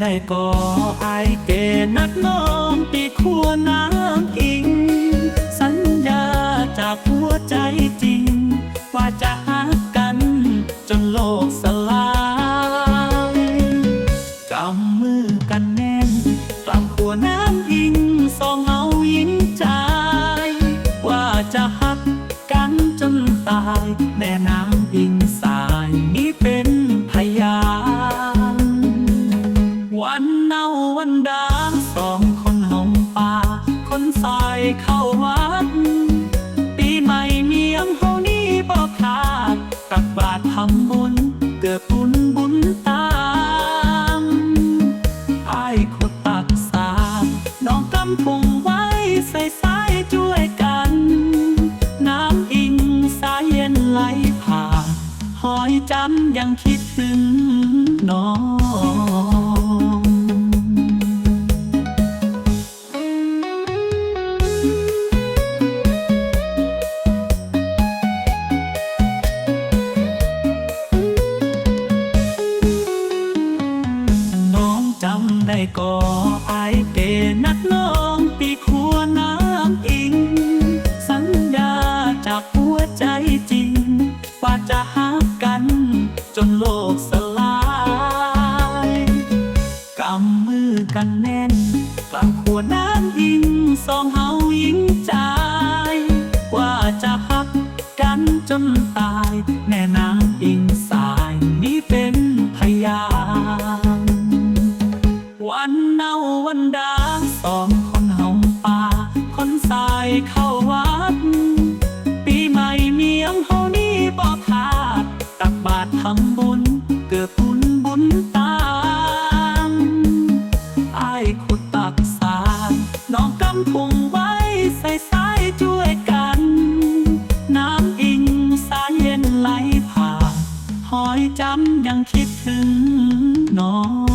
ได้ก็ไอเกนักน้องปีขัวน้ำอิง สัญญาจากหัวใจจริง ว่าจะหากันจนโลกสลายกำมือกันแน่นกลำขัวน้ำอิงสองเอายิงใจ ว่าจะหักกันจนตายแม่น้ำอิงสา นาวันดาสองคนหงป่า คนสายเข้าวัด ปีใหม่เมียงเฮานี่บ่พลาดตักบาตรทำบุญเกิดบุญบุญตามไอ้ายขดตักสาน้องกำพุงไว้ใส่สายช่วยกัน น้ำอิงสายเย็นไหลผ่านหอยจำยังคิดถึงน้อง จำได้ก็ไอายเกนักน้องปีขัวน้ำอิง สัญญาจากหัวใจจริง ว่าจะหากันจนโลกสลายกำมือกันแน่น กลางขัวน้ำอิงสองเฮายิงใจ ว่าจะหักกันจนตาย เนาวันดาสองคนเฮาป่า คนสายเข้าวัด ปีใหม่เมียงเฮานี่บ่ขาด ตักบาตรทำบุญ เกือบบุญบุญตามไอ้ขุดตักสารน้องกำพุงไว้ใส่สายช่วยกัน น้ำอิงสายเย็นไหลผ่านหอยจำยังคิดถึงน้อง